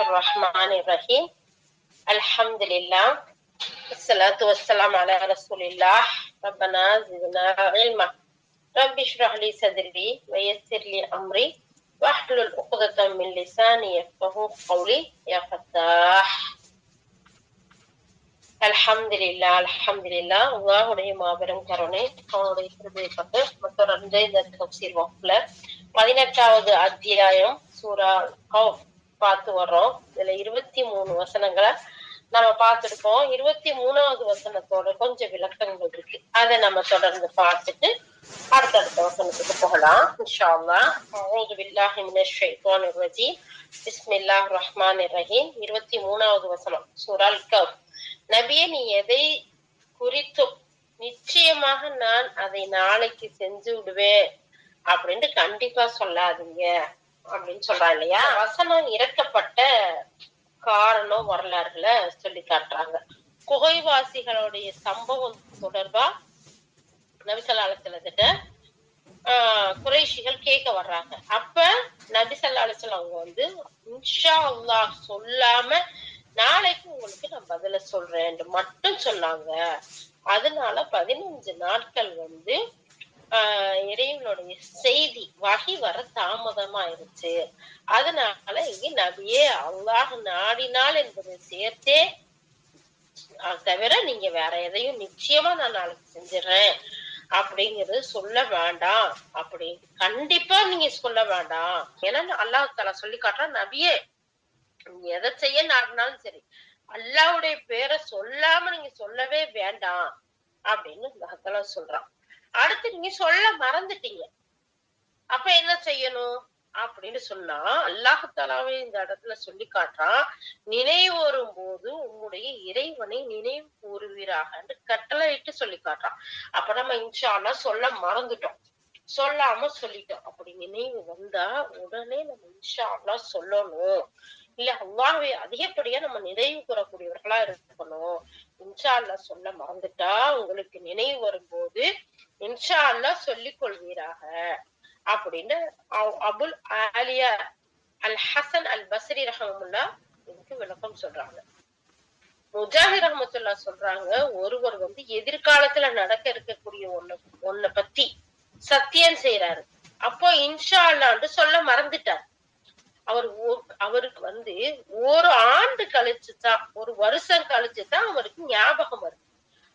الرحمن الرحيم الحمد لله الصلاة والسلام على رسول الله ربنا زدنا علما رب اشرح لي صدري ويسر لي أمري واحلل عقدة من لساني يفقه قولي يا فتاح அல்ஹம்துலில்லா அல்ஹம்துலில்லா அல்லாஹுடைய மாபெரும் கருணை அவனுடைய கிருபை கொண்டு தொடர்ந்து இந்த தப்சீர் வகுப்புல பதினெட்டாவது அத்தியாயம் சூரா கௌஃப் பார்த்து வர்றோம். இதுல இருபத்தி மூணு வசனங்களை நம்ம பார்த்துருக்கோம். இருபத்தி மூணாவது வசனத்தோட கொஞ்சம் விளக்கங்கள் இருக்கு. அதை நம்ம தொடர்ந்து பார்த்துட்டு அடுத்தடுத்த வசனத்துக்கு போகலாம். இன்ஷால்லா அல்லாஹ் அஊது பில்லாஹி மினஷ் ரஹ்மான் ரஜீம். ரஹீம். இருபத்தி மூணாவது வசனம். சூரால் கவ் நபியே நீ எதை குறித்தும் நிச்சயமாக நான் அதை நாளைக்கு செஞ்சு விடுவேன். அப்படின்ட்டு கண்டிப்பா சொல்லாதீங்க. அப்படின்னு சொல்றா இல்லையா? வசனம் இறக்கப்பட்ட காரணம் வரலாறுகளை சொல்லி காட்டுறாங்க. குகைவாசிகளுடைய சம்பவம் தொடர்பா நபிசல்லாலத்திட்ட ஆஹ் குறைஷிகள் கேட்க வர்றாங்க. அப்ப நபிசல்லாலத்துல அவங்க வந்து இன்ஷா அல்லாஹ் சொல்லாம நாளைக்கு உங்களுக்கு நான் பதில சொல்றேன் மட்டும் சொன்னாங்க. அதனால பதினஞ்சு நாட்கள் வந்து ஆஹ் இறைவனுடைய செய்தி வகை வர தாமதமாயிருச்சு. அதனால இங்க நபியே அல்லாஹ் நாடினால் என்பதை சேர்த்தே தவிர நீங்க வேற எதையும் நிச்சயமா நான் நாளைக்கு செஞ்சிடறேன் அப்படிங்கறது சொல்ல வேண்டாம். அப்படி கண்டிப்பா நீங்க சொல்ல வேண்டாம். ஏன்னா அல்லாஹ் தலா சொல்லி காட்டுறான் நபியே நீங்க எதை செய்ய நாடினாலும் சரி அல்லாவுடைய பேரை சொல்லாம நீங்க சொல்லவே வேண்டாம் அப்படின்னு மகத்தலா சொல்றான் அடுத்து நீங்க சொல்ல மறந்துட்டீங்க. அப்ப என்ன செய்யணும்? அப்படின்னு சொன்னா அல்லாஹாலாவே இந்த இடத்துல சொல்லி காட்டுறான் நினைவு வரும் போது உன்னுடைய இறைவனை நினைவு கூறுவீராக கட்டளையிட்டு சொல்லி காட்டுறான். அப்ப நம்ம இன்ஷால்லா சொல்ல மறந்துட்டோம். சொல்லாம சொல்லிட்டோம். அப்படி நினைவு வந்தா உடனே நம்ம இன்ஷால்லா சொல்லணும். இல்ல அல்லாவே அதிகப்படியா நம்ம நினைவு கூறக்கூடியவர்களா இருக்கணும். இன்ஷா அல்லா சொல்ல மறந்துட்டா உங்களுக்கு நினைவு வரும்போது இன்ஷா அல்லா சொல்லிக் கொள்வீராக. அப்படின்னு அபுல் ஆலியா அல் ஹசன் அல் பசரி ரஹமுல்லா இதுக்கு விளக்கம் சொல்றாங்க. முஜாஹிர் ரஹமத்துல்லா சொல்றாங்க ஒருவர் வந்து எதிர்காலத்துல நடக்க இருக்கக்கூடிய ஒண்ணு ஒன்ன பத்தி சத்தியம் செய்யறாரு அப்போ இன்ஷா அல்லான்னு சொல்ல மறந்துட்டார். அவர் அவருக்கு வந்து ஒரு ஆண்டு கழிச்சு தான் ஒரு வருஷம் கழிச்சு தான் அவருக்கு ஞாபகம் வருது.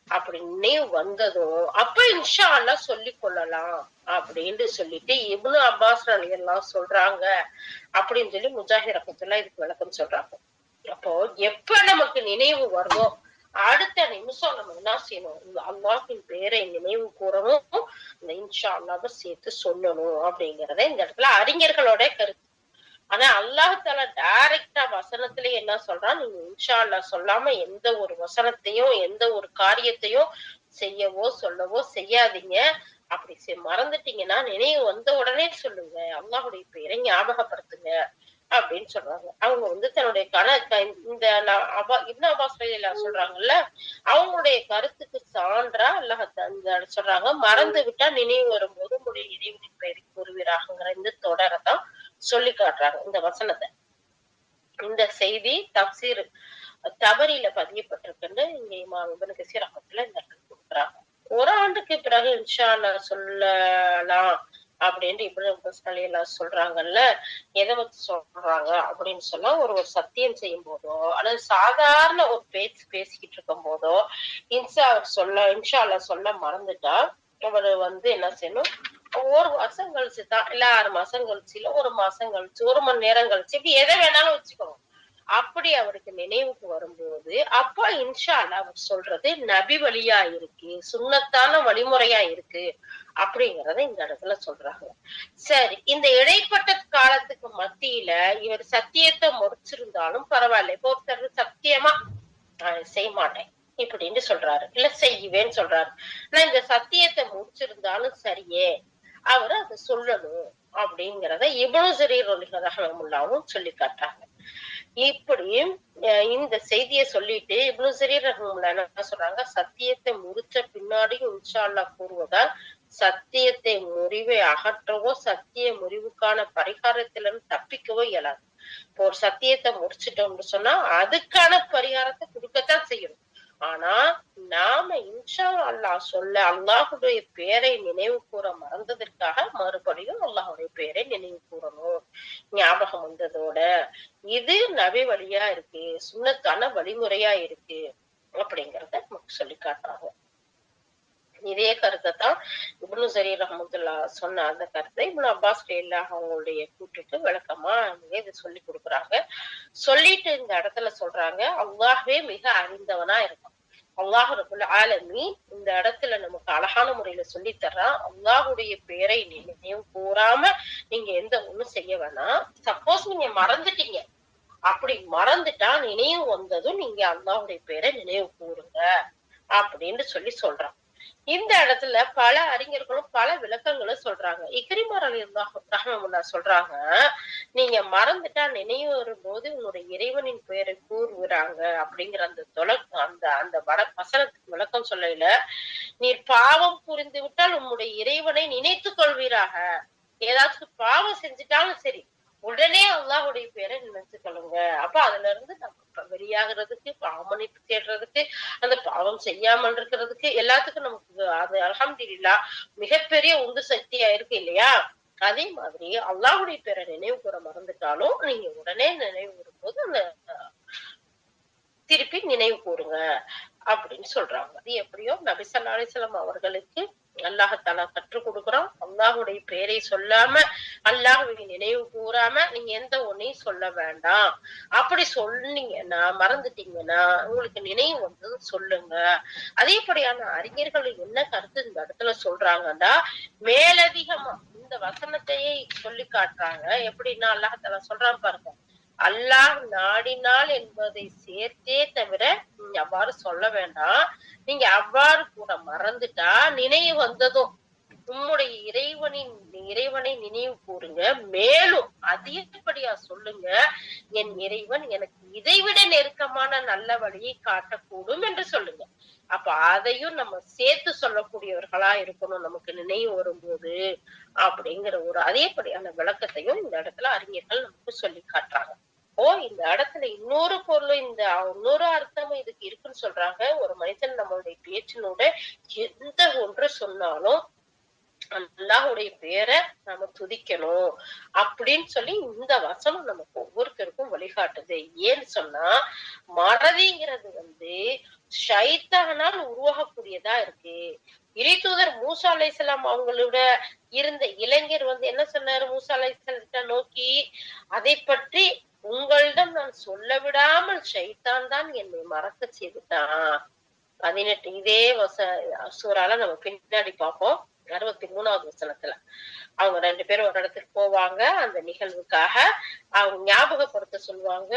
அப்படி நினைவு வந்ததும் அப்ப இன்ஷா அல்லா சொல்லி கொள்ளலாம் அப்படின்னு சொல்லிட்டு இவனு அப்பாஸ் எல்லாம் சொல்றாங்க அப்படின்னு சொல்லி முஜாஹிர் இதுக்கு விளக்கம் சொல்றாங்க. அப்போ எப்ப நமக்கு நினைவு வருமோ அடுத்த நிமிஷம் நம்ம என்ன செய்யணும்? அல்லாஹின் பேரை நினைவு கூறவும் இந்த இன்ஷா அல்லாவை சேர்த்து சொல்லணும் அப்படிங்கறத இந்த இடத்துல அறிஞர்களோட கருத்து. ஆனா அல்லாஹால டைரக்டா வசனத்திலே என்ன சொல்றான்? நீங்க இன்ஷா அல்லா சொல்லாம எந்த ஒரு வசனத்தையும் எந்த ஒரு காரியத்தையும் செய்யவோ சொல்லவோ செய்யாதீங்க. அப்படி மறந்துட்டீங்கன்னா நினைவு வந்த உடனே சொல்லுங்க. அல்லாஹுடைய பேரை ஞாபகப்படுத்துங்க அப்படின்னு சொல்றாங்க. அவங்க வந்து தன்னுடைய கண இந்த அபா இப்னு சொல்றாங்கல்ல அவங்களுடைய கருத்துக்கு சான்றா அல்லாஹ் அந்த சொல்றாங்க. மறந்து விட்டா நினைவு வரும்போது உங்களுடைய இறைவனின் பெயரை கூறுவீராகங்கிற இந்த தொடரை தான் சொல்லி காட்டுறாங்க இந்த வசனத்தை. இந்த செய்தி தப்சீர் தவறியில பதியப்பட்டிருக்குன்னு இங்க இமாம் இபனு கசீர் இந்த கொடுக்குறாங்க. ஒரு ஆண்டுக்கு பிறகு இன்ஷா சொல்லலாம் அப்படின்ட்டு இப்படி எல்லாம் சொல்றாங்கல்ல. எதை வச்சு சொல்றாங்க அப்படின்னு சொன்னா ஒரு ஒரு சத்தியம் செய்யும் போதோ அல்லது சாதாரண ஒரு பேச்சு பேசிக்கிட்டு இருக்கும் போதோ இன்சா அவர் சொல்ல இன்ஷா சொல்ல மறந்துட்டா அவர் வந்து என்ன செய்யணும்? ஒரு வருஷம் கழிச்சு தான் இல்ல ஆறு மாசம் கழிச்சு இல்ல ஒரு மாசம் கழிச்சு ஒரு மணி நேரம் கழிச்சு இப்படி எதை வேணாலும் வச்சுக்கோங்க. அப்படி அவருக்கு நினைவுக்கு வரும்போது அப்போ இன்ஷால்லா அவர் சொல்றது நபி வழியா இருக்கு சுண்ணத்தான வழிமுறையா இருக்கு அப்படிங்கறத இந்த இடத்துல சொல்றாங்க. சரி இந்த இடைப்பட்ட காலத்துக்கு மத்தியில இவர் சத்தியத்தை முடிச்சிருந்தாலும் பரவாயில்ல. இப்போ ஒருத்தர் சத்தியமா செய்ய மாட்டேன் இப்படின்னு சொல்றாரு. இல்ல செய்வேன்னு சொல்றாரு. நான் இந்த சத்தியத்தை முடிச்சிருந்தாலும் சரியே அவர் அதை சொல்லணும் அப்படிங்கிறத இவ்வளவு சிறீர் ரஹமுல்லாவும் சொல்லி காட்டுறாங்க இப்படி இந்த செய்தியை சொல்லிட்டு இவ்வளவு சிறீர் ரஹமுல்லா என்ன சொல்றாங்க? சத்தியத்தை முறிச்ச பின்னாடி இன்ஷால்லா கூறுவதால் சத்தியத்தை முறிவை அகற்றவோ சத்திய முறிவுக்கான பரிகாரத்திலிருந்து தப்பிக்கவோ இயலாது. இப்போ ஒரு சத்தியத்தை முடிச்சிட்டோம்னு சொன்னா அதுக்கான பரிகாரத்தை கொடுக்கத்தான் செய்யணும். ஆனா நாம இன்ஷா அல்லாஹ் சொல்ல அல்லாஹுடைய பேரை நினைவு கூற மறந்ததற்காக மறுபடியும் அல்லாஹுடைய பேரை நினைவு கூறணும். ஞாபகம் வந்ததோட இது நபி வழியா இருக்கு சுண்ணத்தான வழிமுறையா இருக்கு அப்படிங்கறத நமக்கு சொல்லி காட்டுறாங்க. இதே கருத்தை தான் இப்னு சரி ரஹமத்துல்லா சொன்ன அந்த கருத்தை இப்னு அப்பாஸ் அவங்களுடைய கூட்டுக்கு விளக்கமா அவங்க இதை சொல்லி கொடுக்குறாங்க. சொல்லிட்டு இந்த இடத்துல சொல்றாங்க அல்லாஹ்வே மிக அறிந்தவனா இருக்கும் அல்லாஹ் ரபுல் ஆலமி இந்த இடத்துல நமக்கு அழகான முறையில சொல்லி தர்றான். அல்லாஹுடைய பேரை நீ நினைவு கூறாம நீங்க எந்த ஒண்ணும் செய்ய வேணாம். சப்போஸ் நீங்க மறந்துட்டீங்க. அப்படி மறந்துட்டா நினைவு வந்ததும் நீங்க அல்லாஹுடைய பேரை நினைவு கூறுங்க. அப்படின்னு சொல்லி சொல்றான். இந்த இடத்துல பல அறிஞர்களும் பல விளக்கங்களும் சொல்றாங்க. இக்ரிமார் அலி சொல்றாங்க நீங்க மறந்துட்டா நினைவு வரும்போது உங்களுடைய இறைவனின் பெயரை கூறுகிறாங்க. அப்படிங்கிற அந்த தொலை அந்த அந்த வட வசனத்துக்கு விளக்கம் சொல்லல. நீர் பாவம் புரிந்து விட்டால் உம்முடைய இறைவனை நினைத்து கொள்வீராக. ஏதாச்சும் பாவம் செஞ்சுட்டாலும் சரி உடனே அல்லாஹுடைய பேரை நினைச்சு கொள்ளுங்க. அப்ப அதுல இருந்து நமக்கு வெளியாகிறதுக்கு பாவமணிப்பு தேடுறதுக்கு அந்த பாவம் செய்யாமல் இருக்கிறதுக்கு எல்லாத்துக்கும் நமக்கு அது அலமதுல்லா மிகப்பெரிய உந்து சக்தியா இருக்கு இல்லையா? அதே மாதிரி அல்லாஹுடைய பேரை நினைவு கூற மறந்துட்டாலும் நீங்க உடனே நினைவு கூறும்போது அந்த திருப்பி நினைவு கூறுங்க அப்படின்னு சொல்றாங்க. அது எப்படியோ நபிசல்லாசலம் அவர்களுக்கு அல்லாஹத்தாலா கற்றுக் கொடுக்குறோம். அல்லாஹுடைய பேரை சொல்லாம அல்லாஹுடைய நினைவு கூறாம நீங்க எந்த ஒன்னையும் சொல்ல வேண்டாம். அப்படி சொன்னீங்கன்னா மறந்துட்டீங்கன்னா உங்களுக்கு நினைவு வந்து சொல்லுங்க. அதேபடியான அறிஞர்கள் என்ன கருத்து இந்த இடத்துல சொல்றாங்கன்னா மேலதிகமா இந்த வசனத்தையே சொல்லி காட்டுறாங்க. எப்படின்னா அல்லாஹத்தாலா சொல்றான் பாருங்க. அல்லாஹ் நாடினால் என்பதை சேர்த்தே தவிர நீங்க அவ்வாறு சொல்ல வேண்டாம். நீங்க அவ்வாறு கூட மறந்துட்டா நினைவு வந்ததும் உம்முடைய இறைவனின் இறைவனை நினைவு கூறுங்க. மேலும் அதிகப்படியா சொல்லுங்க. என் இறைவன் எனக்கு இதைவிட நெருக்கமான நல்ல வழியை காட்டக்கூடும் என்று சொல்லுங்க. அப்ப அதையும் நம்ம சேர்த்து சொல்லக்கூடியவர்களா இருக்கணும் நமக்கு நினைவு வரும்போது அப்படிங்கிற ஒரு அதேபடியான விளக்கத்தையும் இந்த இடத்துல அறிஞர்கள் நமக்கு சொல்லி காட்டுறாங்க. ஓ இந்த இடத்துல இன்னொரு பொருள் இந்த இன்னொரு அர்த்தமும் இதுக்கு இருக்குன்னு சொல்றாங்க. ஒரு மனிதன் நம்மளுடைய பேச்சினோட எந்த ஒன்று சொன்னாலும் அல்லாஹுடைய பேரை நம்ம துதிக்கணும் அப்படின்னு சொல்லி இந்த வசனம் நமக்கு ஒவ்வொருத்தருக்கும் வழிகாட்டுது. ஏன்னு சொன்னா மறதிங்கிறது வந்து ஷைத்தானால் உருவாகக்கூடியதா இருக்கு. இறைதூதர் மூசா அலைசலாம் அவங்களோட இருந்த இளைஞர் வந்து என்ன சொன்னாரு? மூசா அலைசலத்தை நோக்கி அதை பற்றி உங்களிடம் நான் சொல்ல விடாமல் ஷைத்தான் தான் என்னை மறக்க செய்துட்டான். பதினெட்டு இதே வச சூறால நம்ம பின்னாடி பார்ப்போம். அறுபத்தி மூணாவது வசனத்துல. அவங்க ரெண்டு பேரும் ஒரு இடத்துக்கு போவாங்க. அந்த நிகழ்வுக்காக அவங்க ஞாபகப்படுத்த சொல்லுவாங்க.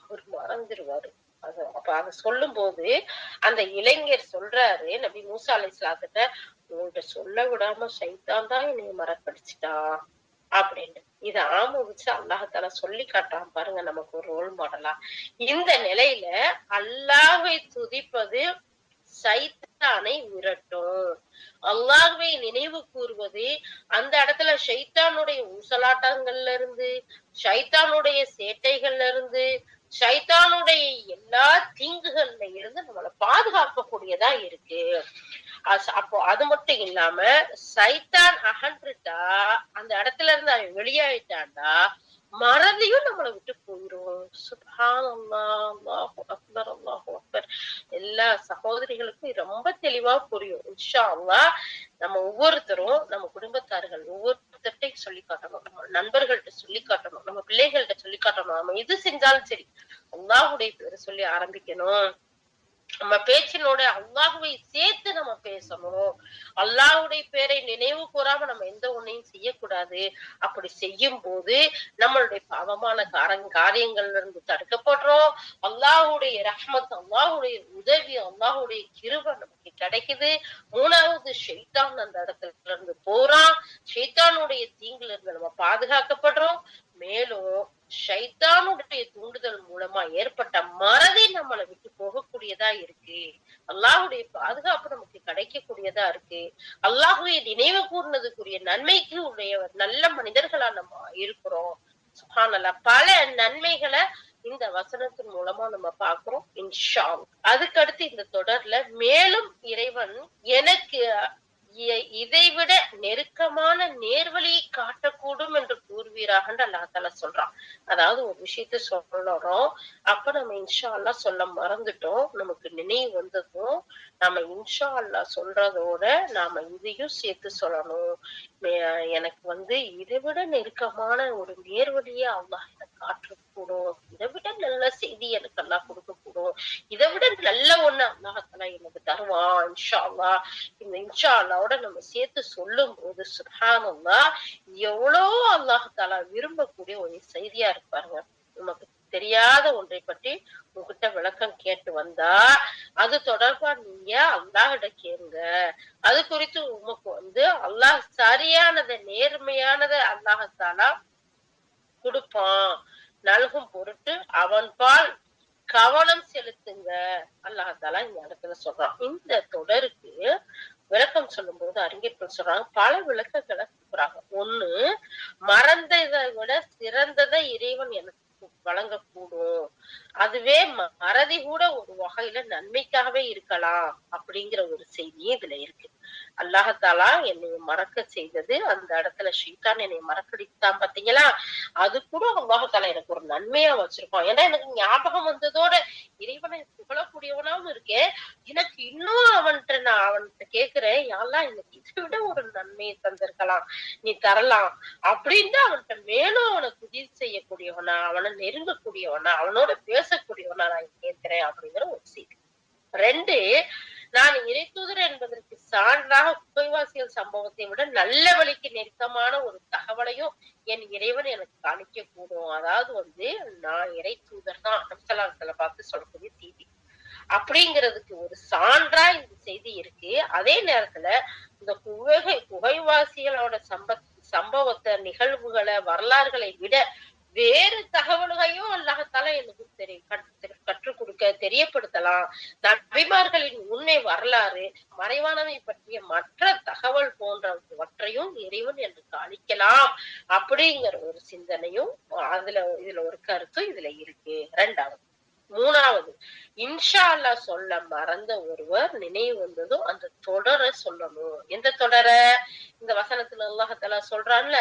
அவர் மறந்துடுவாரு அது அப்ப அத சொல்லும் போது அந்த இளைஞர் சொல்றாரு நபி மூசா அலை இஸ்லாத்திட்ட உங்கள்கிட்ட சொல்ல விடாம சைத்தான் தான் என்னைய மறக்கடிச்சிட்டான் அப்படின்னு. இத ஆமோதிச்சு அல்லாஹால சொல்லி காட்டுறான் பாருங்க நமக்கு ஒரு ரோல் மாடலா இந்த நிலையில அல்லாஹை துதிப்பது ஷைத்தானை விரட்டும். அல்லாஹ்வை நினைவு கூறுவது அந்த இடத்துல ஷைத்தானுடைய ஊசலாட்டங்கள்ல இருந்து ஷைத்தானுடைய சேட்டைகள்ல இருந்து ஷைத்தானுடைய எல்லா தீங்குகள்ல இருந்து நம்மளை பாதுகாக்கக்கூடியதா இருக்கு. அப்போ அது மட்டும் இல்லாம சைத்தான் அகன்றுட்டா அந்த இடத்துல இருந்து அவன் வெளியாயிட்டான்டா மறதியும் நம்மளை விட்டு போயிடும் சுபான் அக்பர் அல்லாஹு அக்பர். எல்லா சகோதரிகளுக்கும் ரொம்ப தெளிவா புரியும். இன்ஷா அல்லா நம்ம ஒவ்வொருத்தரும் நம்ம குடும்பத்தார்கள் ஒவ்வொருத்தர்ட்டையும் சொல்லி காட்டணும். நம்ம நண்பர்கள்ட்ட சொல்லி காட்டணும். நம்ம பிள்ளைகள்கிட்ட சொல்லி காட்டணும். நம்ம எது செஞ்சாலும் சரி அல்லாஹுடைய பேரை சொல்லி ஆரம்பிக்கணும். நம்ம பேச்சினோட அல்லாஹுவை சேர்த்து நம்ம பேசணும். அல்லாஹுடைய பேரை நினைவு கூறாம நம்ம எந்த ஒன்னையும் செய்யக்கூடாது. அப்படி செய்யும் போது நம்மளுடைய பாவமான காரங் காரியங்கள்ல இருந்து தடுக்கப்படுறோம் அல்லாஹுடைய ரஹ்மத் அல்லாஹுடைய உதவி அல்லாஹுடைய கிருபை நமக்கு கிடைக்குது. மூணாவது ஷெய்தான் அந்த இடத்துல இருந்து போறான். ஷெய்தானுடைய தீங்குல இருந்து நம்ம பாதுகாக்கப்படுறோம். மேலும் ஷைத்தானுடைய தூண்டுதல் மூலமா ஏற்பட்ட மறதி நம்மளை விட்டு போகக்கூடியதா இருக்கு. அல்லாஹுடைய பாதுகாப்பு நமக்கு கிடைக்கக்கூடியதா இருக்கு. அல்லாஹுடைய நினைவு கூர்ந்ததுக்குரிய நன்மைக்கு உடைய நல்ல மனிதர்களா நம்ம இருக்கிறோம். சுப்ஹானல்லாஹ் பல நன்மைகளை இந்த வசனத்தின் மூலமா நம்ம பாக்குறோம் இன்ஷா அதுக்கடுத்து இந்த தொடர்ல மேலும் இறைவன் எனக்கு இதைவிட நெருக்கமான நேர்வழியை காட்டக்கூடும் என்று கூறுவீராக அல்லா தால சொல்றான். அதாவது ஒரு விஷயத்த சொல்லறோம் அப்ப நம்ம இன்ஷா அல்லாஹ் சொல்ல மறந்துட்டோம் நமக்கு நினைவு வந்ததும் நம்ம இன்ஷா அல்லாஹ் சொல்றதோட நாம இதையும் சேர்த்து சொல்லணும். எனக்கு வந்து இதை விட நெருக்கமான ஒரு நேர்வழியை அல்லாஹ் எனக்கு காட்டக்கூடும் இதை விட நல்ல செய்தி எனக்கு எல்லாம் கொடுக்கக்கூடும். இதை விட நல்ல ஒண்ணு அல்லாஹால எனக்கு தருவான் இன்ஷா அல்லாஹ் இந்த இன்ஷா அல்லாவோட நம்ம சேர்த்து சொல்லும் போது சுப்ஹானல்லாஹ் எவ்வளோ அல்லாஹத்தாலா விரும்பக்கூடிய ஒரு செய்தியா இருப்பாருங்க. நமக்கு தெரியாத ஒன்றை பற்றி உங்ககிட்ட விளக்கம் கேட்டு வந்தா அது தொடர்பா நீங்க அல்லாஹிட கேளுங்க. அது குறித்து உமக்கு வந்து அல்லாஹ் சரியானதை நேர்மையானதை அல்லாஹாலா கொடுப்பான். நல்கும் பொருட்டு அவன் பால் கவனம் செலுத்துங்க. அல்லாஹாலா இந்த இடத்துல சொல்றான். இந்த தொடருக்கு விளக்கம் சொல்லும் போது அறிஞர்கள் சொல்றாங்க பல விளக்கங்களை கொடுக்குறாங்க ஒண்ணு மறந்ததை விட சிறந்ததை இறைவன் எனக்கு வழங்கக்கூடும். அதுவே மறதி கூட ஒரு வகையில நன்மைக்காகவே இருக்கலாம் அப்படிங்கிற ஒரு செய்தியும் இதுல இருக்கு. அல்லாஹாலா என்னை மறக்க செய்தது அந்த இடத்துல ஷீத்தான் என்னை மறக்கடித்தான் பாத்தீங்களா அது கூட அல்லாஹாலா எனக்கு ஒரு நன்மையா வச்சிருக்கோம் ஏன்னா எனக்கு ஞாபகம் வந்ததோட இறைவனை புகழக்கூடியவனாவும் இருக்கேன். எனக்கு இன்னும் அவன்கிட்ட கேக்குறேன் யாரெல்லாம் எனக்கு இதை விட ஒரு நன்மையை தந்திருக்கலாம். நீ தரலாம். அப்படின்னு அவன்கிட்ட மேலும் அவனை துதி செய்யக்கூடியவனா அவனை நெருங்கக்கூடியவனா அவனோட பேசக்கூடியவனா நான் கேட்கிறேன் அப்படிங்கிற ஒரு செய்தி. ரெண்டு நான் இறைத்தூதர் என்பதற்கு சான்றாக குகைவாசிகள் சம்பவத்தை விட நல்ல வழிக்கு நெருக்கமான ஒரு தகவலையும் என் இறைவன் எனக்கு காணிக்க கூடும் அதாவது வந்து நான் இறைத்தூதர் தான். நம்சலாசல பார்த்து சொல்லக்கூடிய செய்தி. அப்படிங்கிறதுக்கு ஒரு சான்றா இந்த செய்தி இருக்கு. அதே நேரத்துல இந்த குகை குகைவாசிகளோட சம்பத் சம்பவத்தை நிகழ்வுகளை வரலாறுகளை விட வேறு தகவல்களையும் அல்லாஹத்தால எனக்கு தெரிய கற்றுக் கொடுக்க தெரியப்படுத்தலாம். நபிமார்களின் உண்மை வரலாறு மறைவானவை பற்றிய மற்ற தகவல் போன்றவற்றையும் இறைவன் எனக்கு அளிக்கலாம் அப்படிங்கிற ஒரு சிந்தனையும் அதுல இதுல ஒரு கருத்தும் இதுல இருக்கு. ரெண்டாவது மூணாவது இன்ஷா அல்லாஹ் சொல்ல மறந்த ஒருவர் நினைவு வந்ததும் அந்த தொடரை சொல்லணும். எந்த தொடரை? இந்த வசனத்துல அல்லாஹத்தால சொல்றான்ல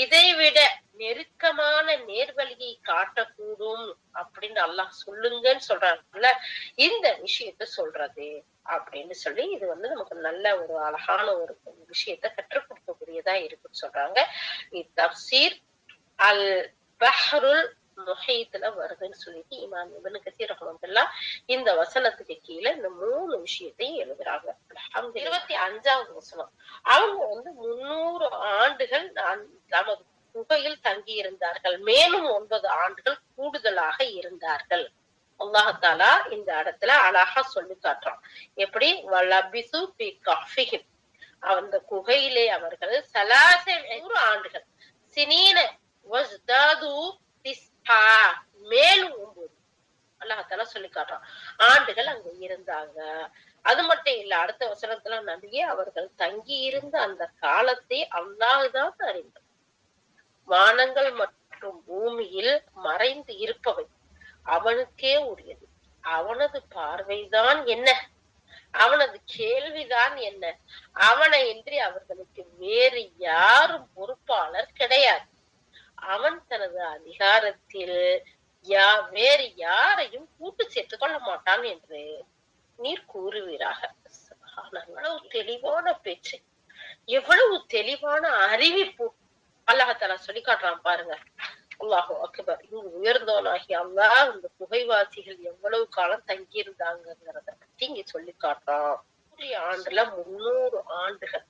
இதை விட நெருக்கமான நேர்வழியை காட்டக்கூடும் அப்படின்னு அல்லாஹ் சொல்லுங்கன்னு சொல்றாங்கல்ல இந்த விஷயத்த சொல்றது அப்படின்னு சொல்லி இது வந்து நமக்கு நல்ல ஒரு அழகான ஒரு விஷயத்த கற்றுக் கொடுக்கக்கூடியதா இருக்குன்னு சொல்றாங்க. தப்சீர் அல் பஹ்ருல் முஹீத்ல வருதுன்னு சொல்லிட்டு இமாம் இப்னு கசீர் ரஹமத்துல்லா இந்த வசனத்துக்கு கீழே இந்த மூணு விஷயத்தையும் எழுதுறாங்க. இருபத்தி அஞ்சாவது வசனம். அவங்க வந்து முன்னூறு ஆண்டுகள் நான் நமது குகையில் தங்கி இருந்தார்கள் மேலும் ஒன்பது ஆண்டுகள் கூடுதலாக இருந்தார்கள். அல்லாஹாலா இந்த இடத்துல அழகா சொல்லி காட்டுறான். எப்படி? வலபிசு பி கஃபிஹிம். அந்த குகையிலே அவர்கள் சலாசை நூறு ஆண்டுகள். சினீன வஸ்தாது மேலும் ஒன்பது. அல்லாஹால சொல்லி காட்டுறான். ஆண்டுகள் அங்க இருந்தாங்க. அது மட்டும் இல்ல அடுத்த வசனத்துல நபியே அவர்கள் தங்கி இருந்த அந்த காலத்தை அல்லாஹுதான் அறிந்தார் வானங்கள் மற்றும் பூமியில் மறைந்து இருப்பவை அவனுக்கே உரியது. அவனது பார்வைதான் என்ன? அவனது கேள்விதான் என்ன? அவனை இன்றி அவர்களுக்கு வேறு யாரும் பொறுப்பாளர் கிடையாது. அவன் தனது அதிகாரத்தில் யா வேறு யாரையும் கூட்டு சேர்த்துக் கொள்ள மாட்டான் என்று நீர் கூறுவீராக. சுப்ஹானல்லாஹ். எவ்வளவு தெளிவான பேச்சு. எவ்வளவு தெளிவான அறிவிப்பு அல்லாஹால சொல்லி காட்டுறான் பாருங்க. அல்லாஹோ அக்பர். இங்கு உயர்ந்தவனாகி அல்லா இந்த புகைவாசிகள் எவ்வளவு காலம் தங்கி இருந்தாங்கிறத பத்தி இங்க சொல்லி காட்டுறான். ஆண்டுல முன்னூறு ஆண்டுகள்.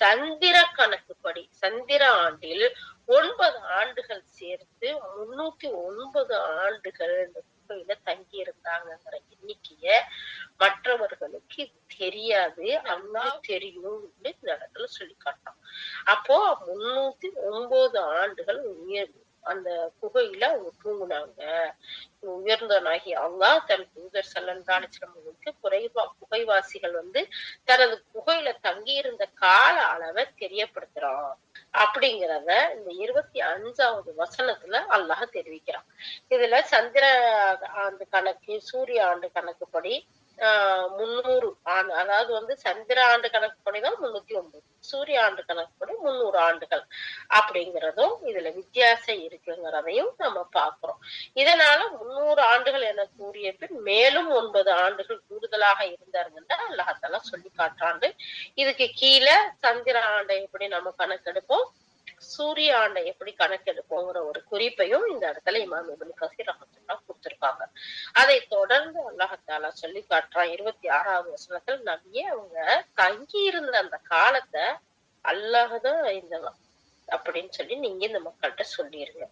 சந்திர கணக்குப்படி சந்திர ஆண்டில் ஒன்பது ஆண்டுகள் சேர்த்து முன்னூத்தி ஒன்பது ஆண்டுகள் இந்த குகையில தங்கி இருந்தாங்கிற எண்ணிக்கைய மற்றவர்களுக்கு தெரியாது. அல்லாஹ் தெரியும் இந்த இடத்துல சொல்லி காட்டான் அப்போ முன்னூத்தி ஒன்பது ஆண்டுகள் உயர் அந்த குகையில அவங்க தூங்குனாங்க. உயர்ந்தவனாகி அல்லாஹ் தன் தூதர் சல்லல்லாஹு குறைவா புகைவாசிகள் வந்து தனது குகையில தங்கியிருந்த கால அளவை தெரியப்படுத்துறான். அப்படிங்கிறத இந்த இருபத்தி அஞ்சாவது வசனத்துல அல்லாஹ் தெரிவிக்கிறான். இதுல சந்திர ஆண்டு கணக்கு சூரிய ஆண்டு கணக்குப்படி ஆஹ் முன்னூறு ஆண்டு அதாவது வந்து சந்திர ஆண்டு கணக்குப்படி தான் முன்னூத்தி ஒன்பது. சூரிய ஆண்டு கணக்குப்படி முன்னூறு ஆண்டுகள் அப்படிங்கிறதும் இதுல வித்தியாசம் இருக்குங்கிறதையும் நம்ம பார்க்கிறோம். இதனால முன்னூறு ஆண்டுகள் என கூறிய பின் மேலும் ஒன்பது ஆண்டுகள் கூடுதலாக இருந்தாருங்கன்னா அல்லாஹால சொல்லி காட்டுறாண்டு இதுக்கு கீழே சந்திர ஆண்டை எப்படி நம்ம கணக்கெடுப்போம்? சூரிய ஆண்டை எப்படி கணக்கெடுப்போங்கிற ஒரு குறிப்பையும் இந்த இடத்துல இமாம் இபின் கசீர் ரஹமத்துல்லா கொடுத்திருக்காங்க. அதை தொடர்ந்து அல்லாஹாலா சொல்லி காட்டுறான். இருபத்தி ஆறாவது வசனத்தில் நம்பியே அவங்க தங்கி இருந்த அந்த காலத்தை அல்லாஹதான் இந்த அப்படின்னு சொல்லி நீங்க இந்த மக்கள்கிட்ட சொல்லிருங்க.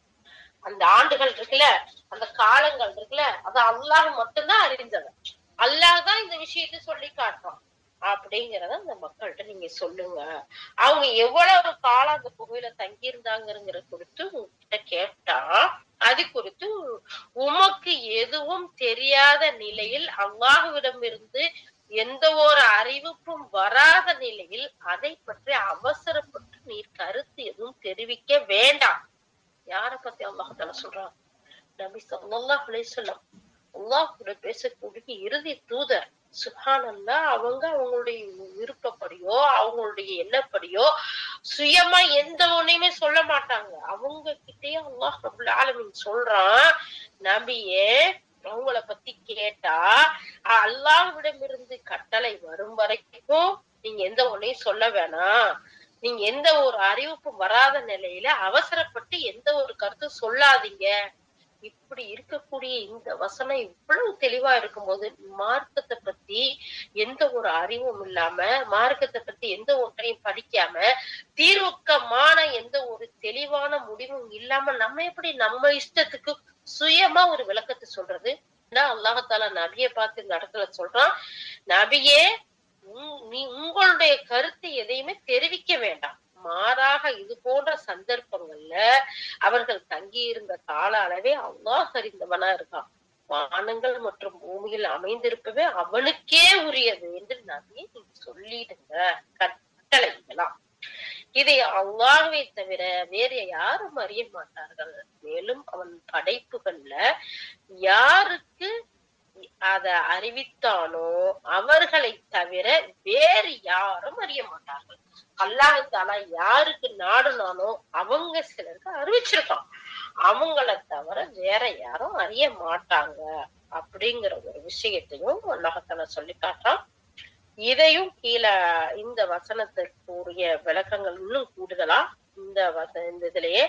அந்த ஆண்டுகள் இருக்குல்ல அந்த காலங்கள் இருக்குல்ல அது அல்லாஹ் மட்டும்தான் அறிந்தவன். அல்லாஹ் தான் இந்த விஷயத்த சொல்லி காட்டுறான். அப்படிங்கறத அந்த மக்கள்கிட்ட நீங்க சொல்லுங்க. அவங்க எவ்வளவு காலம் அந்த குகையில தங்கி இருந்தாங்கிற குறித்து உங்ககிட்ட கேட்டா அது குறித்து உமக்கு எதுவும் தெரியாத நிலையில் அல்லாஹுவிடம் இருந்து எந்த ஒரு அறிவிப்பும் வராத நிலையில் அதை பற்றி அவசரப்பட்டு நீர் கருத்து எதுவும் தெரிவிக்க வேண்டாம். யார பத்தி அல்லாஹால சொல்றான்? நபி ஸல்லல்லாஹு சொல்லம் வஸல்லம். அல்லாஹ் கூட பேசக்கூடிய இறுதி தூதர். சுகானந்தா அவங்க அவங்களுடைய விருப்பப்படியோ அவங்களுடைய எண்ணப்படியோ சுயமா எந்த ஒன்னையுமே சொல்ல மாட்டாங்க. அவங்க கிட்டயே அல்லாஹ் ரபுல் ஆலமின் சொல்றான் நபியே அவங்கள பத்தி கேட்டா அல்லாஹ்விடம் இருந்து கட்டளை வரும் வரைக்கும் நீங்க எந்த ஒன்னையும் சொல்ல வேணாம். நீங்க எந்த ஒரு அறிவிப்பும் வராத நிலையில அவசரப்பட்டு எந்த ஒரு கருத்தும் சொல்லாதீங்க. இப்படி இருக்கக்கூடிய இந்த வசனம் இவ்வளவு தெளிவா இருக்கும்போது மார்க்கத்தை பத்தி எந்த ஒரு அறிவும் இல்லாம மார்க்கத்தை பத்தி எந்த ஒன்றையும் படிக்காம தீர்வுக்கமான எந்த ஒரு தெளிவான முடிவும் இல்லாம நம்ம எப்படி நம்ம இஷ்டத்துக்கு சுயமா ஒரு விளக்கத்தை சொல்றது? அல்லாஹால நபிய பார்த்து இந்த இடத்துல சொல்றான் நபியே நீ உங்களுடைய கருத்து எதையுமே தெரிவிக்க வேண்டாம். மாறாக இது போன்ற சந்தர்ப்பங்கள்ல அவர்கள் தங்கி இருந்த கால அளவே அல்லாஹ் அறிந்தவனா இருக்கான். வானங்கள் மற்றும் பூமியில் அமைந்திருப்பவே அவனுக்கே உரியது என்று நபியை நீங்க சொல்லிடுங்க. கட்டளை இதை அல்லாஹ்வை தவிர வேற யாரும் அறிய மாட்டார்கள். மேலும் அவன் படைப்புகள்ல யாருக்கு அத அறிவித்தானோ அவர்களை தவிர வேறு யாரும் அறிய மாட்டார்கள். அல்லாஹாலா யாருக்கு நாடுனானோ அவங்க சிலருக்கு அறிவிச்சிருக்கான் அவங்கள தவிர வேற யாரும் அறிய மாட்டாங்க அப்படிங்கிற ஒரு விஷயத்தையும் அல்லாஹால சொல்லி காட்டான் இதையும் கீழே இந்த வசனத்திற்குரிய விளக்கங்கள் இன்னும் கூடுதலா இந்த வச இந்த இதுலயே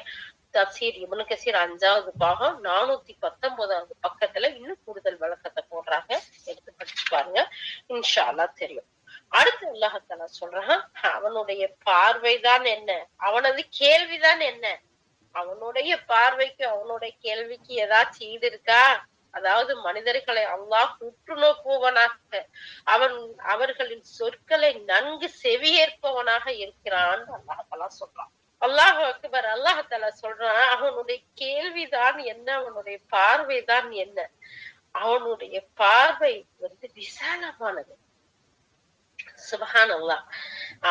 தப்சீர் இவனு கசீர் அஞ்சாவது பாகம் நானூத்தி பத்தொன்பதாவது பக்கத்துல இன்னும் கூடுதல் விளக்கத்தை போடுறாங்க. எடுத்து படிச்சு பாருங்க. இன்ஷால்லா தெரியும். அடுத்து அல்லாஹால சொல்றான். அவனுடைய பார்வைதான் என்ன? அவனது கேள்விதான் என்ன? அவனுடைய பார்வைக்கு அவனுடைய கேள்விக்கு ஏதாச்சும் ஈடு இருக்கா? அதாவது மனிதர்களை அல்லாஹ் உற்று நோக்குவனாக அவன் அவர்களின் சொற்களை நன்கு செவியேற்பவனாக இருக்கிறான் அல்லாஹலா சொல்றான். அல்லாஹ் அக்பர் அல்லாஹால சொல்றான் அவனுடைய கேள்விதான் என்ன? அவனுடைய பார்வைதான் என்ன? அவனுடைய பார்வை வந்து விசாலமானது. சுபகானல்லாம்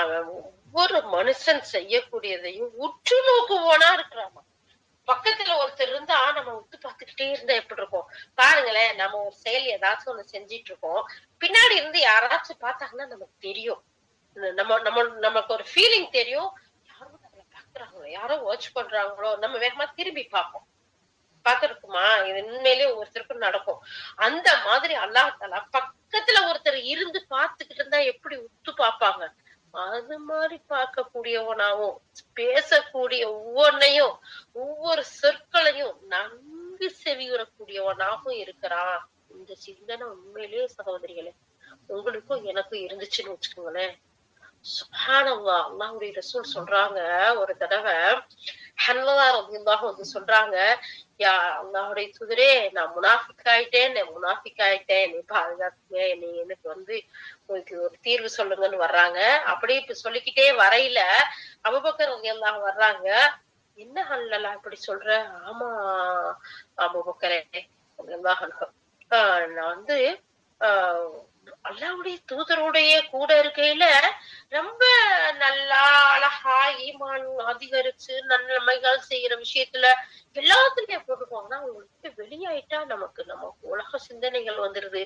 அவன் ஒவ்வொரு மனுஷன் செய்யக்கூடியதையும் உற்று நோக்குவோனா இருக்கிறாமா? பக்கத்துல ஒருத்தர் இருந்தா நம்ம உத்து பார்த்துக்கிட்டே இருந்தா எப்படி இருக்கும்? பாருங்களேன் நம்ம ஒரு செயல் ஏதாச்சும் ஒண்ணு செஞ்சிட்டு இருக்கோம் பின்னாடி இருந்து யாராச்சும் பார்த்தாங்கன்னா நமக்கு தெரியும். நம்ம நம்ம நமக்கு ஒரு ஃபீலிங் தெரியும். யாரும் நம்மளை பாக்குறாங்களோ யாரோ வாட்ச் பண்றாங்களோ நம்ம வேகமா திரும்பி பார்ப்போம். பார்த்திருக்குமா? இது உண்மையிலே ஒருத்தருக்கும் நடக்கும். அந்த மாதிரி அல்லாஹால பக்கத்துல ஒருத்தர் இருந்து பார்த்துக்கிட்டு இருந்தா எப்படி உத்து பார்ப்பாங்க? அது மாதிரி பார்க்கக்கூடியவனாவும் பேசக்கூடிய ஒவ்வொன்னையும் ஒவ்வொரு சொற்களையும் நன்கு செவியுறக்கூடியவனாகவும் இருக்கிறான். இந்த சிந்தனை உண்மையிலேயே சகோதரிகளே உங்களுக்கும் எனக்கும் இருந்துச்சுன்னு வச்சுக்கோங்களேன். சுபானவா அல்லாஹுடைய ரசூல் சொல்றாங்க ஒரு தடவை ஹன்லதா ரபில்லாஹ் வந்து சொல்றாங்க யா அல்லாஹுடைய துதிரே நான் முனாஃபிக் ஆயிட்டேன் நான் முனாஃபிக் ஆயிட்டேன் நீ பாதுகாத்துங்க நீ எனக்கு வந்து உங்களுக்கு ஒரு தீர்வு சொல்லுங்கன்னு வர்றாங்க. அப்படி இப்ப சொல்லிக்கிட்டே வரையில அபுபக்கர் எல்லாம் வர்றாங்க. என்ன ஹல்லலா இப்படி சொல்ற? ஆமா அபுபக்கரே நான் வந்து ஆஹ் அல்லாவுடைய தூதருடைய கூட இருக்கையில ரொம்ப நல்லா அழகா ஈமான் அதிகரிச்சு நன்மைகள் செய்யற விஷயத்துல எல்லாத்துலயும் போட்டுக்குவாங்க ஆனா அவங்களுக்கு வெளியாயிட்டா நமக்கு நமக்கு உலக சிந்தனைகள் வந்துருது.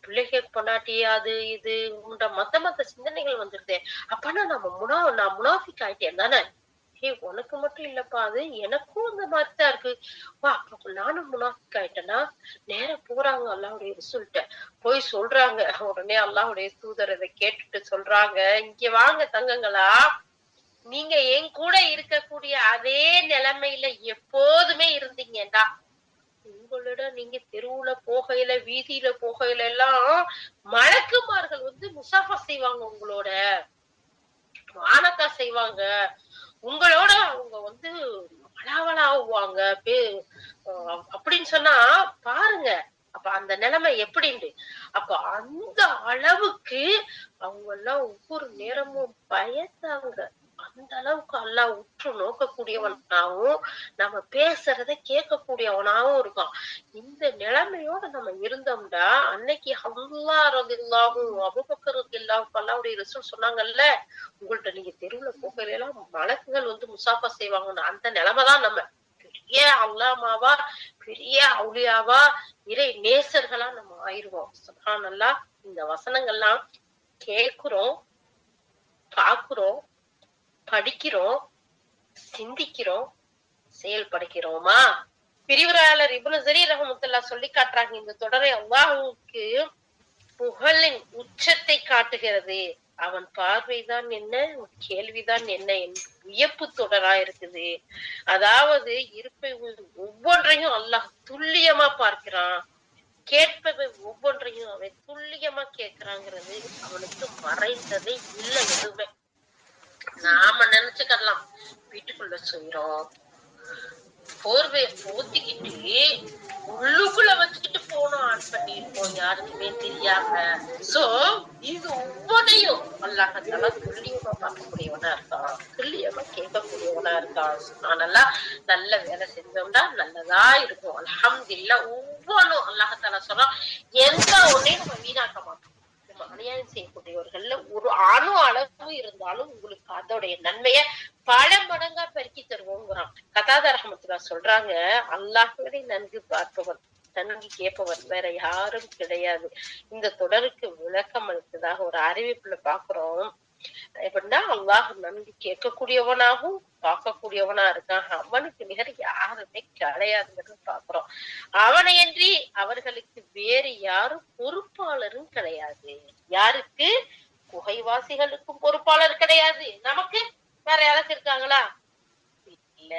பிள்ளைகள் பொண்டாட்டி அது இது உண்ட மத்த மத்த சிந்தனைகள் வந்துருது. அப்பனா நம்ம முனா நான் முனாஃபிக் ஆயிட்டேன் தானே? ஏய் உனக்கு மட்டும் இல்லப்பா. அது எனக்கும் அந்த மாதிரிதான் இருக்கு. வா அப்ப நானும் முனாஃபிக் ஆயிட்டேன்னா நேரம் போறாங்க அல்லாவுடைய ரிசல்ட்ட போய் சொல்றாங்க. உடனே அல்லாவுடைய தூதர் இதை கேட்டுட்டு சொல்றாங்க. இங்க வாங்க தங்கங்களா. நீங்க என் கூட இருக்கக்கூடிய அதே நிலைமையில எப்போதுமே இருந்தீங்கடா. உங்களோட நீங்க தெருவுல போகையில வீதியில போகையில எல்லாம் மலக்குமார்கள் வந்து முசாஃபா செய்வாங்க உங்களோட. வானக்கா செய்வாங்க. உங்களோட அவங்க வந்து அலாவலாவுவாங்க அப்படின்னு சொன்னா பாருங்க. அப்ப அந்த நிலைமை எப்படின்னு அப்ப அந்த அளவுக்கு அவங்க எல்லாம் ஒவ்வொரு நேரமும் பயந்தாங்க. அந்த அளவுக்கு அல்லாஹ் உற்று நோக்கக்கூடியவனாகவும் நம்ம பேசுறத கேட்கக்கூடியவனாகவும் இருக்கான். இந்த நிலைமையோட நம்ம இருந்தோம்டா அன்னைக்கு அல்லா ரதில்லாவும் அபுபக்கர் ரதில்லாவும் அல்லாவுடைய ரிசல்ட் சொன்னாங்கல்ல உங்கள்ட்ட நீங்க தெருவுல போகலாம் எல்லாம் வந்து முசாஃபா செய்வாங்கன்னு அந்த நிலைமைதான் நம்ம. பெரிய அல்லாமாவா பெரிய அவுளியாவா இறை நேசர்களா நம்ம ஆயிருவோம். நல்லா இந்த வசனங்கள்லாம் கேக்குறோம் பாக்குறோம் படிக்கிறோம் சிந்திக்கிறோம் செயல்படுகிறோமா? பிரிவுரையாளர் இப்னு சரி ரஹமுத்துல்லா சொல்லி காட்டுறாங்க இந்த தொடரை அல்லாஹுக்கு புகழின் உச்சத்தை காட்டுகிறது. அவன் பார்வைதான் என்ன உன் கேள்விதான் என்ன என் வியப்பு தொடரா இருக்குது. அதாவது இருப்பை ஒவ்வொன்றையும் அல்லாஹ் துல்லியமா பார்க்கிறான். கேட்பவை ஒவ்வொன்றையும் அவன் துல்லியமா கேட்கிறாங்கிறது அவனுக்கு மறைந்ததே இல்லை எதுவுமே. நாம நினைச்சுக்கலாம் வீட்டுக்குள்ள செய்யறோம் போர்வைய போத்திக்கிட்டு உள்ளுக்குள்ள வச்சுக்கிட்டு போனோம் ஆன் பண்ணிருப்போம் யாருக்குமே தெரியாம. சோ இது ஒவ்வொன்றையும் அல்லாஹத்தால துல்லியமா பார்க்கக்கூடியவனா இருக்கான். துல்லியமா கேட்கக்கூடியவனா இருக்கான். ஆனல்லா நல்ல வேலை செஞ்சோம்னா நல்லதா இருக்கும். அல்ஹம்துலில்லாஹ் ஒவ்வொன்றும் அல்லாஹத்தால சொல்றோம் எந்த ஒன்னையும் நம்ம வீணாக்க மாட்டோம். நம்ம அநியாயம் செய்யக்கூடியவர்கள்ல ஒரு அணு அளவு இருந்தாலும் உங்களுக்கு அதோடைய நன்மைய பல மடங்கா பெருக்கி தருவோங்கிறான். கதாதாரகமத்துல சொல்றாங்க அல்லாஹ்வரை நன்கு பார்ப்பவன் நன்கு கேட்பவர் வேற யாரும் கிடையாது. இந்த தொடருக்கு விளக்கம் அளித்ததாக ஒரு அறிவிப்புல பாக்குறோம் எப்படின்னா அல்லாஹ் நன்கு கேட்கக்கூடியவனாகவும் பார்க்கக்கூடியவனா இருக்கான். அவனுக்கு நிகர் யாருமே கிடையாதுங்கிறது பாக்குறோம் அவனையன்றி அவர்களுக்கு வேறு யாரும் பொறுப்பாளரும் கிடையாது. யாருக்கு? குகைவாசிகளுக்கும் பொறுப்பாளர் கிடையாது. நமக்கு வேற யாராச்சும் இருக்காங்களா? இல்ல.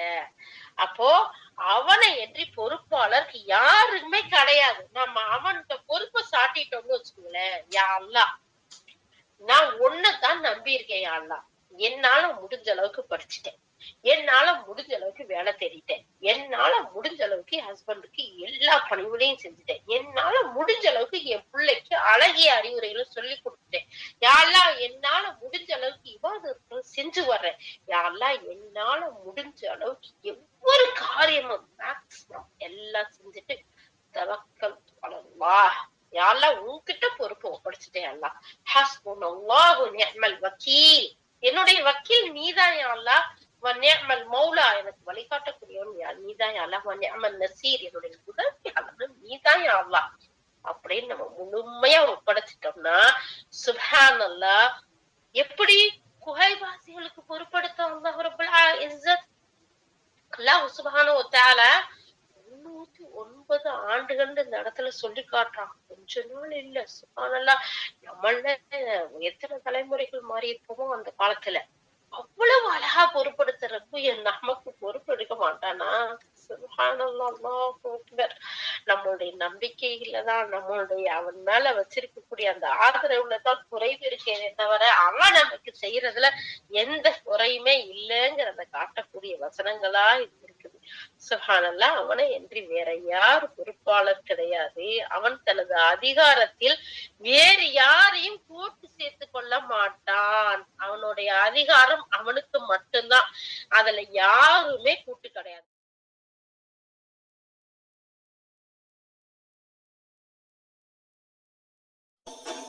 அப்போ அவனை என்று பொறுப்பாளர் யாருமே கிடையாது. நம்ம அவன்கிட்ட பொறுப்பை சாட்டிட்டோம்னு வச்சுக்கோங்களேன். யா அல்லாஹ். நான் ஒன்னதான் நம்பி இருக்கேன் யா என்னால முடிஞ்ச அளவுக்கு படிச்சுட்டேன். என்னால முடிஞ்ச அளவுக்கு வேலை தேடிட்டேன். என்னால முடிஞ்ச அளவுக்கு என் ஹஸ்பண்டுக்கு எல்லா பணிவுகளையும் செஞ்சுட்டேன். என்னால முடிஞ்ச அளவுக்கு என் பிள்ளைக்கு அழகிய அறிவுரைகளும் சொல்லி கொடுத்துட்டேன். யாரெல்லாம் என்னால முடிஞ்ச அளவுக்கு இவாதத்தை செஞ்சு வர்றேன். யாரெல்லாம் என்னால முடிஞ்ச அளவுக்கு ஒவ்வொரு காரியமும் மேக்சிமம் எல்லாம் செஞ்சுட்டு தவக்கல் வா யாரெல்லாம் உன்கிட்ட பொறுப்பு ஒப்படைச்சிட்டேன் அல்லா ஹஸ்புன் அல்லாஹு வக்கீல் என்னுடைய வக்கீல் நீதான் யா வன்யமல் மௌலா எனக்கு வழிகாட்டக்கூடியவன் யா நீதான் யா வன்யமல் நசீர் என்னுடைய உதவியாளர் நீதான் யா அப்படின்னு நம்ம முழுமையா ஒப்படைச்சிட்டோம்னா சுப்ஹான் அல்லாஹ் எப்படி குகைவாசிகளுக்கு பொறுப்படுத்த அல்லாஹ் இஸ்ஸத் அல்லாஹ் சுப்ஹானஹு வ தஆலா முன்னூத்தி ஒன்பது ஆண்டுகள்னு இந்த இடத்துல சொல்லி காட்டுறான் கொஞ்ச நாள் இல்ல. சுபானல்லா நம்மள எத்தனை தலைமுறைகள் மாறி இருப்போமோ அந்த காலத்துல. அவ்வளவு அழகா பொறுப்படுத்துறப்ப என் நமக்கு பொறுப்பு எடுக்க மாட்டானா நம்மளுடைய நம்பிக்கையிலதான் நம்மளுடைய அவன் மேல வச்சிருக்கக்கூடிய அந்த ஆதரவுலதான் குறைவு இருக்கேனே தவிர அவன் நமக்கு செய்யறதுல எந்த குறையுமே இல்லைங்கிறத காட்டக்கூடிய வசனங்களா இது இருக்குது சுஹானல்லா அவனை என்று வேற யார் பொறுப்பாளர் கிடையாது. அவன் தனது அதிகாரத்தில் வேறு யாரையும் கூட்டு சேர்த்து கொள்ள மாட்டான். அவனுடைய அதிகாரம் அவனுக்கு மட்டும்தான். அதுல யாருமே கூட்டு கிடையாது.